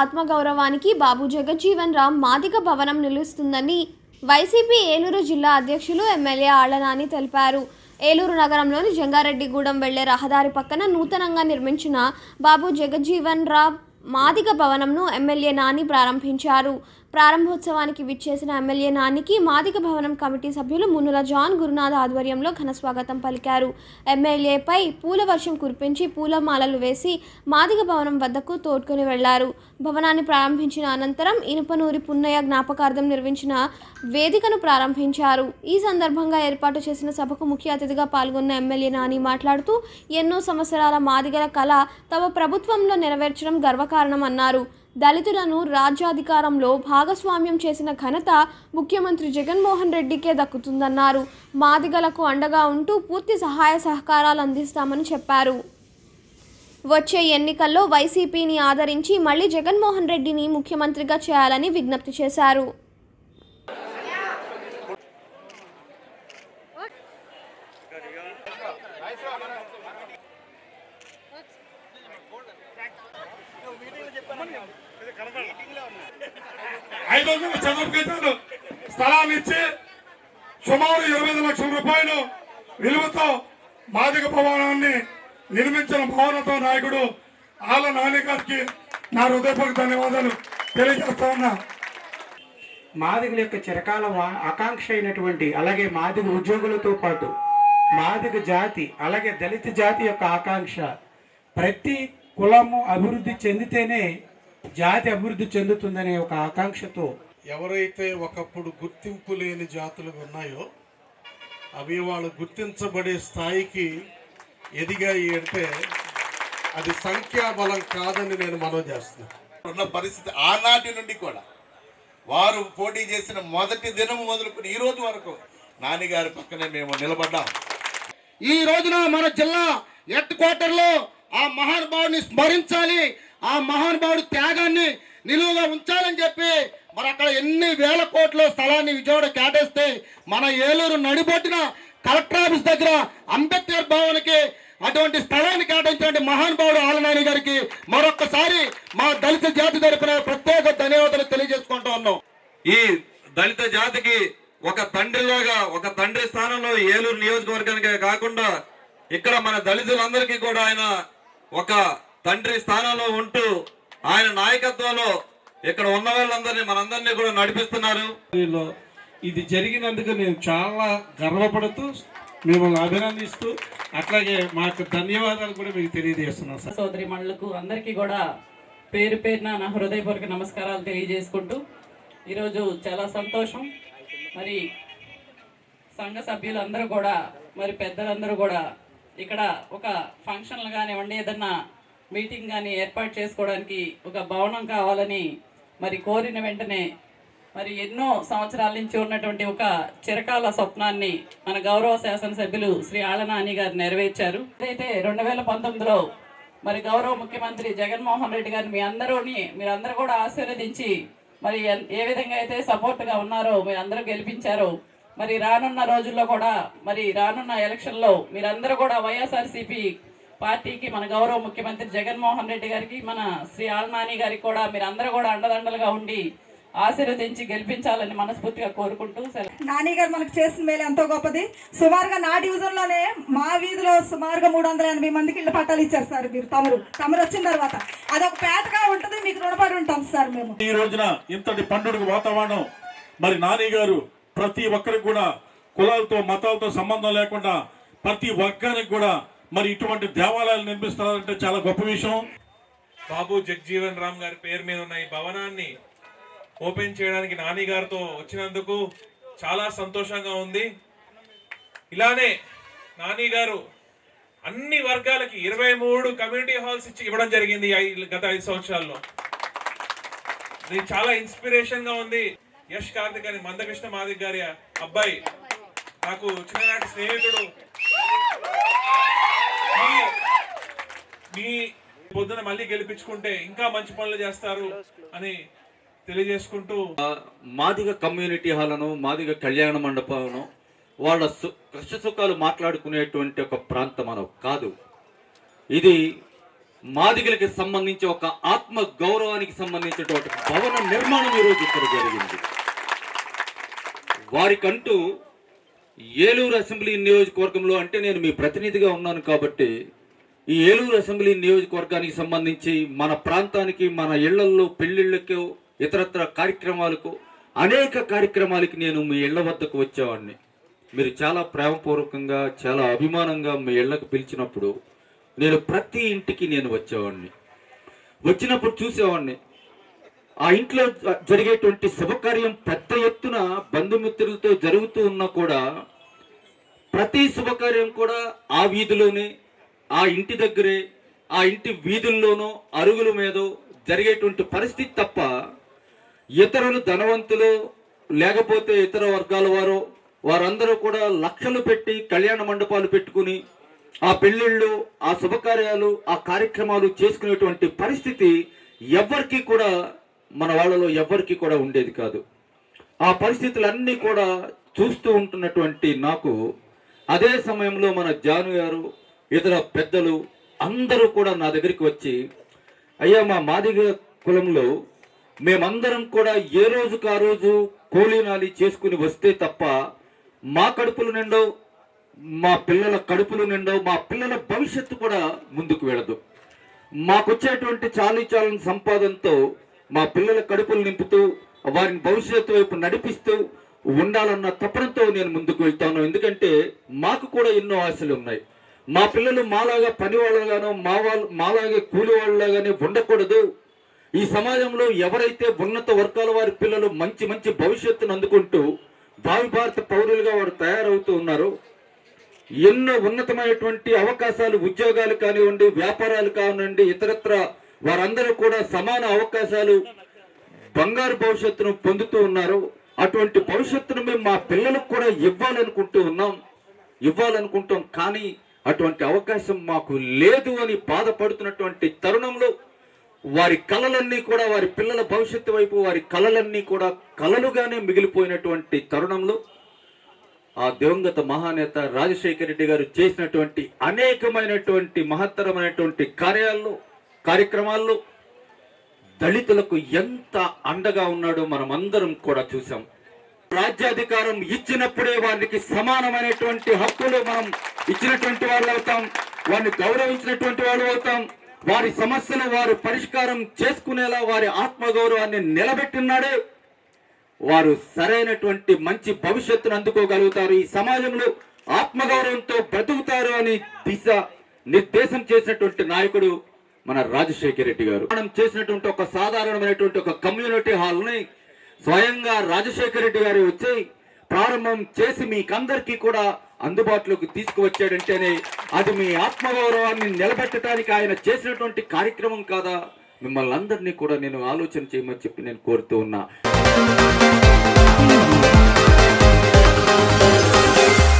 ఆత్మగౌరవానికి బాబు జగజ్జీవన్ రామ్ మాదిక భవనం నిలుస్తుందని వైసీపీ ఏలూరు జిల్లా అధ్యక్షులు ఎమ్మెల్యే ఆళ్ళనాని తెలిపారు. ఏలూరు నగరంలోని జంగారెడ్డిగూడెం వెళ్ళే రహదారి పక్కన నూతనంగా నిర్మించిన బాబు జగజ్జీవన్ రామ్ మాదిక భవనంను ఎమ్మెల్యే నాని ప్రారంభించారు. ప్రారంభోత్సవానికి విచ్చేసిన ఎమ్మెల్యే నానికి మాదిగ భవనం కమిటీ సభ్యులు మున్నుల జాన్ గురునాథ్ ఆధ్వర్యంలో ఘన స్వాగతం పలికారు. ఎమ్మెల్యేపై పూల వర్షం కురిపించి పూలమాలలు వేసి మాదిగ భవనం వద్దకు తోడ్కొని వెళ్ళారు. భవనాన్ని ప్రారంభించిన అనంతరం ఇనుపనూరి పున్నయ్య జ్ఞాపకార్థం నిర్మించిన వేదికను ప్రారంభించారు. ఈ సందర్భంగా ఏర్పాటు చేసిన సభకు ముఖ్య అతిథిగా పాల్గొన్న ఎమ్మెల్యే నాని మాట్లాడుతూ ఎన్నో సంవత్సరాల మాదిగల కళ తమ ప్రభుత్వంలో నెరవేర్చడం గర్వకారణమన్నారు. దళితులను రాజ్యాధికారంలో భాగస్వామ్యం చేసిన ఘనత ముఖ్యమంత్రి జగన్మోహన్ రెడ్డికే దక్కుతుందన్నారు. మాదిగలకు అండగా ఉంటూ పూర్తి సహాయ సహకారాలు అందిస్తామని చెప్పారు. వచ్చే ఎన్నికల్లో వైసీపీని ఆదరించి మళ్ళీ జగన్మోహన్ రెడ్డిని ముఖ్యమంత్రిగా చేయాలని విజ్ఞప్తి చేశారు. ఐదు వందల చదువు గజాలు ఇచ్చి సుమారు ఇరవై ఐదు లక్షల రూపాయలు విలువతో మాదిక భవనాన్ని నిర్మించిన భవనతో నాయకుడు ఆల నాని గారికి నా హృదయపూర్వక ధన్యవాదాలు తెలియజేస్తా ఉన్నా. మాదిగల యొక్క చిరకాల ఆకాంక్ష అయినటువంటి అలాగే మాదిగ ఉద్యోగులతో పాటు మాదిగ జాతి అలాగే దళిత జాతి యొక్క ఆకాంక్ష ప్రతి కులము అభివృద్ధి చెందితేనే జాతి అభివృద్ధి చెందుతుందనే ఒక ఆకాంక్షతో ఎవరైతే ఒకప్పుడు గుర్తింపు లేని జాతులు ఉన్నాయో అవి వాళ్ళు గుర్తించబడే స్థాయికి ఎదిగాయి అంటే అది సంఖ్యాబలం కాదని నేను మనవి చేస్తున్నాను. ఉన్న పరిస్థితి ఆనాటి నుండి కూడా వారు పోటీ చేసిన మొదటి దినం మొదలుకొని ఈ రోజు వరకు నాన్నగారి పక్కనే మేము నిలబడ్డాం. ఈ రోజున మన జిల్లా హెడ్ క్వార్టర్లో ఆ మహానుభావుడిని స్మరించాలి ఆ మహానుభావుడు త్యాగాన్ని నిలువుగా ఉంచాలని చెప్పి మరి అక్కడ ఎన్ని వేల కోట్ల స్థలాన్ని విజయవాడ కేటాయిస్తే మన ఏలూరు నడిబొట్టిన కలెక్టర్ ఆఫీస్ దగ్గర అంబేద్కర్ భవన్కి అటువంటి స్థలాన్ని కేటాయించినటువంటి మహానుభావుడు ఆలనాని గారికి మరొక్కసారి మా దళిత జాతి తరపున ప్రత్యేక ధన్యవాదాలు తెలియజేసుకుంటూ ఉన్నాం. ఈ దళిత జాతికి ఒక తండ్రిలాగా ఒక తండ్రి స్థానంలో ఏలూరు నియోజకవర్గానికే కాకుండా ఇక్కడ మన దళితులందరికీ కూడా ఆయన ఒక తండ్రి స్థానంలో ఉంటూ ఆయన నాయకత్వంలో ఇక్కడ ఉన్న వాళ్ళందరినీ మనందరినీ కూడా నడిపిస్తున్నారు. ఇది జరిగినందుకు నేను చాలా గర్వపడుతూ మిమ్మల్ని అభినందిస్తూ అట్లాగే మా యొక్క ధన్యవాదాలు కూడా మీకు తెలియజేస్తున్నాను సార్. సోదరి మనులకు అందరికీ కూడా పేరు పేరున నా హృదయపూర్వక నమస్కారాలు తెలియజేసుకుంటూ ఈరోజు చాలా సంతోషం. మరి సంఘ సభ్యులందరూ కూడా మరి పెద్దలందరూ కూడా ఇక్కడ ఒక ఫంక్షన్లు కానివ్వండి ఏదన్నా మీటింగ్ కానీ ఏర్పాటు చేసుకోవడానికి ఒక భవనం కావాలని మరి కోరిన వెంటనే మరి ఎన్నో సంవత్సరాల నుంచి ఉన్నటువంటి ఒక చిరకాల స్వప్నాన్ని మన గౌరవ శాసనసభ్యులు శ్రీ ఆళ్ళనాని గారు నెరవేర్చారు. అదైతే రెండు వేల పంతొమ్మిదిలో మరి గౌరవ ముఖ్యమంత్రి జగన్మోహన్ రెడ్డి గారు మీ అందరూని మీరందరూ కూడా ఆశీర్వదించి మరి ఎన్- ఏ విధంగా అయితే సపోర్ట్గా ఉన్నారో మీరు అందరూ గెలిపించారో మరి రానున్న రోజుల్లో కూడా మరి రానున్న ఎలక్షన్లో మీరందరూ కూడా వైఎస్ఆర్సీపీ పార్టీకి మన గౌరవ ముఖ్యమంత్రి జగన్మోహన్ రెడ్డి గారికి మన శ్రీ ఆల్నాని గారికి కూడా మీరందరూ కూడా అండదండలుగా ఉండి ఆశీర్వదించి గెలిపించాలని మనస్ఫూర్తిగా కోరుకుంటూ సెలవు. నాని గారు మనకు చేసిన మేలు ఎంతో గొప్పది. సుమారుగా నా డివిజన్లోనే మా వీధిలో సుమారుగా మూడు వందల ఎనభై మందికి ఇళ్ళ పట్టాలు ఇచ్చారు సార్ మీరు తమరు. తమరు వచ్చిన తర్వాత. అదొక పేటగా ఉంటుంది మీకు రుణపడి ఉంటాం సార్ మేము. ఈ రోజున ఇంతటి పండుగ వాతావరణం మరి నాని గారు ప్రతి ఒక్కరికి కూడా కులాలతో మతాలతో సంబంధం లేకుండా ప్రతి వర్గానికి కూడా మరి ఇటువంటి దేవాలయాలు నిర్మిస్తున్నారంటే చాలా గొప్ప విషయం. బాబు జగ్జీవన్ రామ్ గారి పేరు మీద ఉన్న ఈ భవనాన్ని ఓపెన్ చేయడానికి నాని గారితో వచ్చినందుకు చాలా సంతోషంగా ఉంది. ఇలానే నాని గారు అన్ని వర్గాలకి ఇరవై మూడు కమ్యూనిటీ హాల్స్ ఇచ్చి ఇవ్వడం జరిగింది గత ఐదు సంవత్సరాల్లో. ఇది చాలా ఇన్స్పిరేషన్గా ఉంది. యష్ కార్తిక్ అని మందకృష్ణ మాదిక్ గారి అబ్బాయి. నాకు చిన్ననాటి స్నేహితుడు మీ- మీ పొద్దున మళ్ళీ గెలిపించుకుంటే ఇంకా మంచి పనులు చేస్తారు అని తెలియజేసుకుంటూ మాదిగ కమ్యూనిటీ హాలను మాదిగ కళ్యాణ మండపాలను వాళ్ళ సు- కష్ట సుఖాలు మాట్లాడుకునేటువంటి ఒక ప్రాంతం మనం కాదు. ఇది మాదిగలకి సంబంధించి ఒక ఆత్మ గౌరవానికి సంబంధించినటువంటి భవన నిర్మాణం ఈరోజు ఇక్కడ జరిగింది. వారికంటూ ఏలూరు అసెంబ్లీ నియోజకవర్గంలో అంటే నేను మీ ప్రతినిధిగా ఉన్నాను కాబట్టి ఈ ఏలూరు అసెంబ్లీ నియోజకవర్గానికి సంబంధించి మన ప్రాంతానికి మన ఇళ్ళల్లో పెళ్ళిళ్ళకు ఇతరత్ర కార్యక్రమాలకు అనేక కార్యక్రమాలకి నేను మీ ఇళ్ళ వద్దకు వచ్చేవాడిని. మీరు చాలా ప్రేమపూర్వకంగా చాలా అభిమానంగా మీ ఇళ్ళకు పిలిచినప్పుడు నేను ప్రతి ఇంటికి నేను వచ్చేవాడిని. వచ్చినప్పుడు చూసేవాడిని. ఆ ఇంట్లో జరిగేటువంటి శుభకార్యం పెద్ద ఎత్తున బంధుమిత్రులతో జరుగుతూ ఉన్నా కూడా ప్రతి శుభకార్యం కూడా ఆ వీధిలోనే ఆ ఇంటి దగ్గరే ఆ ఇంటి వీధుల్లోనో అరుగుల మీదో జరిగేటువంటి పరిస్థితి తప్ప ఇతరులు ధనవంతులు లేకపోతే ఇతర వర్గాల వారు వారందరూ కూడా లక్షలు పెట్టి కళ్యాణ మండపాలు పెట్టుకుని ఆ పెళ్ళిళ్ళు ఆ శుభకార్యాలు ఆ కార్యక్రమాలు చేసుకునేటువంటి పరిస్థితి ఎవ్వరికీ కూడా మన వాళ్ళలో ఎవ్వరికీ కూడా ఉండేది కాదు. ఆ పరిస్థితులన్నీ కూడా చూస్తూ ఉంటున్నటువంటి నాకు అదే సమయంలో మన జాను గారు ఇతర పెద్దలు అందరూ కూడా నా దగ్గరికి వచ్చి అయ్యా మా మాదిగ కులంలో మేమందరం కూడా ఏ రోజుకు ఆ రోజు కూలీనాలి చేసుకుని వస్తే తప్ప మా కడుపులు నిండవు మా పిల్లల కడుపులు నిండవు మా పిల్లల భవిష్యత్తు కూడా ముందుకు వెళ్ళదు మాకొచ్చేటువంటి చాలీ చాలని సంపాదనతో మా పిల్లల కడుపులు నింపుతూ వారిని భవిష్యత్తు వైపు నడిపిస్తూ ఉండాలన్న తపనతో నేను ముందుకు వెళ్తాను. ఎందుకంటే మాకు కూడా ఎన్నో ఆశలు ఉన్నాయి మా పిల్లలు మాలాగా పని వాళ్ళగానో మా వాళ్ళు మాలాగే కూలి వాళ్ళగానే ఉండకూడదు. ఈ సమాజంలో ఎవరైతే ఉన్నత వర్గాల వారి పిల్లలు మంచి మంచి భవిష్యత్తును అందుకుంటూ భావి భారత పౌరులుగా వారు తయారవుతూ ఉన్నారు ఎన్నో ఉన్నతమైనటువంటి అవకాశాలు ఉద్యోగాలు కానివ్వండి వ్యాపారాలు కానివ్వండి ఇతరత్ర వారందరూ కూడా సమాన అవకాశాలు బంగారు భవిష్యత్తును పొందుతూ ఉన్నారు అటువంటి భవిష్యత్తును మేము మా పిల్లలకు కూడా ఇవ్వాలనుకుంటూ ఉన్నాం. ఇవ్వాలనుకుంటాం. కానీ అటువంటి అవకాశం మాకు లేదు అని బాధపడుతున్నటువంటి తరుణంలో వారి కళలన్నీ కూడా వారి పిల్లల భవిష్యత్తు వైపు వారి కళలన్నీ కూడా కళలుగానే మిగిలిపోయినటువంటి తరుణంలో ఆ దివంగత మహానేత రాజశేఖర రెడ్డి గారు చేసినటువంటి అనేకమైనటువంటి మహత్తరమైనటువంటి కార్యాల్లో కార్యక్రమాల్లో దళితులకు ఎంత అండగా ఉన్నాడో మనం అందరం కూడా చూసాం రాజ్యాధికారం ఇచ్చినప్పుడే వారికి సమానమైనటువంటి హక్కులు మనం ఇచ్చినటువంటి వాళ్ళు అవుతాం. వారిని గౌరవించినటువంటి వాళ్ళు అవుతాం. వారి సమస్యలు వారు పరిష్కారం చేసుకునేలా వారి ఆత్మగౌరవాన్ని నిలబెట్టినాడే వారు సరైనటువంటి మంచి భవిష్యత్తును అందుకోగలుగుతారు. ఈ సమాజంలో ఆత్మగౌరవంతో బ్రతుకుతారు అని దిశ నిర్దేశం చేసినటువంటి నాయకుడు మన రాజశేఖర రెడ్డి గారు. మనం చేసినటువంటి ఒక సాధారణమైనటువంటి ఒక కమ్యూనిటీ హాల్ని స్వయంగా రాజశేఖర రెడ్డి గారు వచ్చి ప్రారంభం చేసి మీకందరికీ కూడా అందుబాటులోకి తీసుకువచ్చాడంటేనే అది మీ ఆత్మగౌరవాన్ని నిలబెట్టడానికి ఆయన చేసినటువంటి కార్యక్రమం కాదా? మిమ్మల్ని అందరినీ కూడా నేను ఆలోచన చేయమని చెప్పి నేను కోరుతూ ఉన్నా.